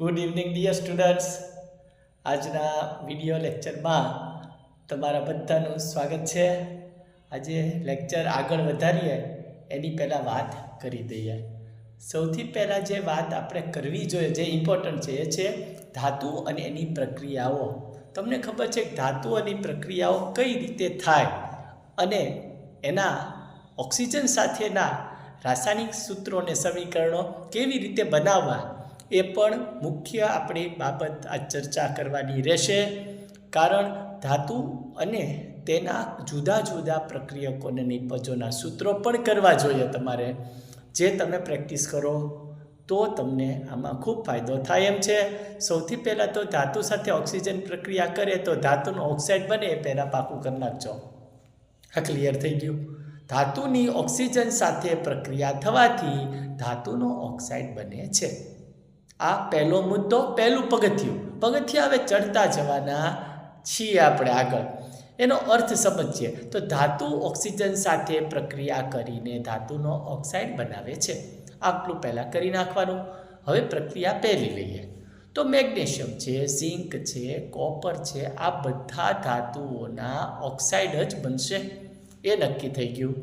Good evening dear students આજના video લેક્ચરમાં તમારા બધાનું સ્વાગત છે. આજે લેક્ચર આગળ વધારીએ, એની પહેલાં વાત કરી દઈએ. સૌથી પહેલાં જે વાત આપણે કરવી જોઈએ, જે ઇમ્પોર્ટન્ટ છે, એ છે ધાતુ અને એની પ્રક્રિયાઓ. તમને ખબર છે ધાતુ અને પ્રક્રિયાઓ કઈ રીતે થાય? અને એના ઓક્સિજન સાથેના રાસાયણિક સૂત્રો અને સમીકરણો કેવી રીતે બનાવવા? એ પણ મુખ્ય આપણી બાબત આ ચર્ચા કરવાની રહેશે. કારણ ધાતુ અને તેના જુદા જુદા પ્રક્રિયકોને નિપજોના સૂત્રો પણ કરવા જોઈએ તમારે. જે તમે પ્રેક્ટિસ કરો તો તમને આમાં ખૂબ ફાયદો થાય એમ છે. સૌથી પહેલાં તો ધાતુ સાથે ઓક્સિજન પ્રક્રિયા કરે તો ધાતુનો ઓક્સાઇડ બને એ પહેલાં પાકું કરી નાખજો. આ ક્લિયર થઈ ગયું. ધાતુની ઓક્સિજન સાથે પ્રક્રિયા થવાથી ધાતુનો ઓક્સાઇડ બને છે. આ પહેલો મુદ્દો, પહેલું પગથિયું. પગથિયા હવે ચડતા જવાના છીએ આપણે આગળ. એનો અર્થ સમજીએ તો ધાતુ ઓક્સિજન સાથે પ્રક્રિયા કરીને ધાતુનો ઓક્સાઇડ બનાવે છે. આટલું પહેલાં કરી નાખવાનું. હવે પ્રક્રિયા પહેલી લઈએ. તો મેગ્નેશિયમ છે, ઝિંક છે, કોપર છે, આ બધા ધાતુઓના ઓક્સાઇડ જ બનશે. એ નક્કી થઈ ગયું.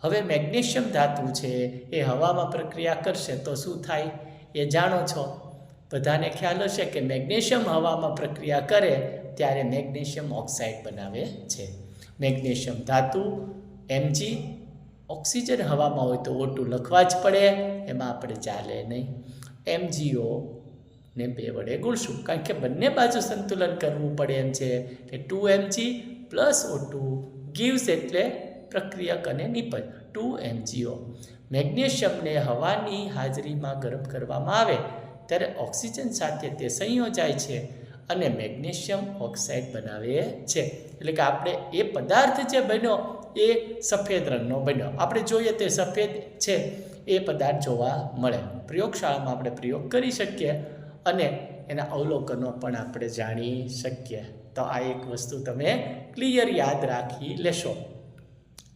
હવે મેગ્નેશિયમ ધાતુ છે, એ હવામાં પ્રક્રિયા કરશે તો શું થાય? એ જાણો છો? બધાને ખ્યાલ હશે કે મેગ્નેશિયમ હવામાં પ્રક્રિયા કરે ત્યારે મેગ્નેશિયમ ઓક્સાઇડ બનાવે છે. મેગ્નેશિયમ ધાતુ એમજી ઓક્સિજન હવામાં હોય તો ઓટું લખવા જ પડે, એમાં આપણે ચાલે નહીં. એમજીઓ ને બે વડે ગુણશું, કારણ કે બંને બાજુ સંતુલન કરવું પડે એમ છે. કે two Mg plus O two gives એટલે પ્રક્રિયક અને નિપજ? ટુ એમજીઓ. મેગ્નેશિયમને હવાની હાજરીમાં ગરમ કરવામાં આવે, ત્યારે ઓક્સિજન સાથે તે સંયોજાય છે અને મેગ્નેશિયમ ઓક્સાઇડ બનાવે છે. એટલે કે આપણે એ પદાર્થ જે બન્યો, એ સફેદ રંગનો બન્યો. આપણે જોઈએ તે સફેદ છે, એ પદાર્થ જોવા મળે. પ્રયોગશાળામાં આપણે પ્રયોગ કરી શકીએ અને એના અવલોકનો પણ આપણે જાણી શકીએ. તો આ એક વસ્તુ તમે ક્લિયર યાદ રાખી લેશો.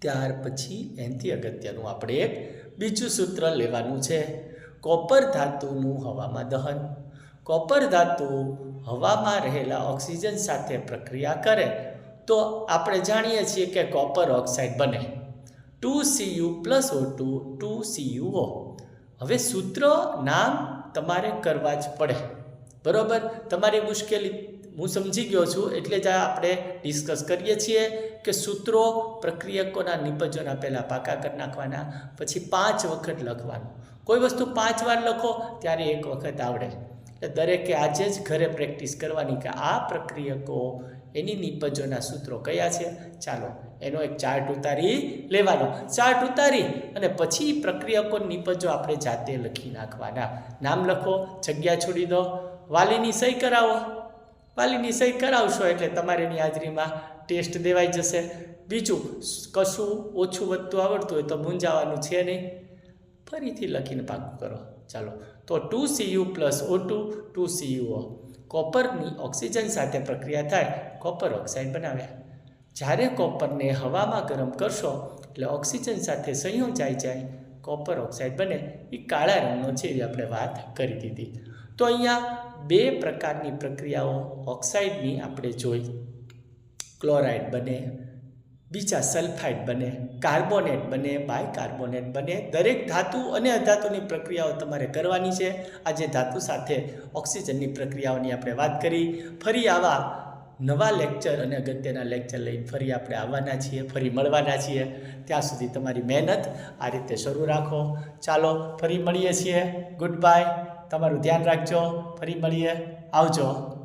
ત્યાર પછી એનાથી અગત્યનું આપણે એક બીજું સૂત્ર લેવાનું છે. કોપર ધાતુનું હવામાં દહન. કોપર ધાતુ હવામાં રહેલા ઓક્સિજન સાથે પ્રક્રિયા કરે તો આપણે જાણીએ છીએ કે કોપર ઓક્સાઇડ બને. Two Cu plus O two two CuO હવે સૂત્ર નામ તમારે કરવા જ પડે. બરાબર? તમારી મુશ્કેલી હું સમજી ગયો છું, એટલે જ આપણે ડિસ્કસ કરીએ છીએ કે સૂત્રો પ્રક્રિયકોના નિપજોના પહેલાં પાકા કરી નાખવાના, પછી પાંચ વખત લખવાનું. કોઈ વસ્તુ પાંચ વાર લખો, ત્યારે એક વખત આવડે. એટલે દરેકે આજે જ ઘરે પ્રેક્ટિસ કરવાની કે આ પ્રક્રિયકો એની નિપજોના સૂત્રો કયા છે? ચાલો, એનો એક ચાર્ટ ઉતારી લેવાનો. ચાર્ટ ઉતારી અને પછી પ્રક્રિયકો નિપજો આપણે જાતે લખી નાખવાના. નામ લખો, જગ્યા છોડી દો, વાલીની સહી કરાવો. વાલીની સહી કરાવશો એટલે તમારીની હાજરીમાં ટેસ્ટ દેવાઈ જશે. બીજું, કશું ઓછું વધતું આવડતું હોય તો મૂંઝાવાનું છે નહીં. ફરીથી લખીને પાકું કરો. ચાલો, તો two Cu plus O two two CuO કોપરની oxygen સાથે પ્રક્રિયા થાય, કોપર ઓક્સાઇડ બનાવ્યા. જ્યારે કોપરને હવામાં ગરમ કરશો, એટલે ઓક્સિજન સાથે સંયોજાઈ જાય કોપર ઓક્સાઇડ બને. એ કાળા રંગનો છે એ આપણે વાત કરી દીધી. તો અહીંયા બે પ્રકારની પ્રક્રિયાઓ ઓક્સાઇડની આપણે જોઈ. ક્લોરાઇડ બને, બીજા સલ્ફાઇડ બને, કાર્બોનેટ બને, બાયકાર્બોનેટ બને. દરેક ધાતુ અને અધાતુની પ્રક્રિયાઓ તમારે કરવાની છે. આજે ધાતુ સાથે ઓક્સિજનની પ્રક્રિયાઓની આપણે વાત કરી. ફરી આવા નવા લેક્ચર અને અગત્યના લેક્ચર લઈને ફરી આપણે આવવાના છીએ, ફરી મળવાના છીએ. ત્યાં સુધી તમારી મહેનત આ રીતે શરૂ રાખો. ચાલો, ફરી મળીએ છીએ. ગુડ બાય તમારું ધ્યાન રાખજો. ફરી મળીએ. આવજો.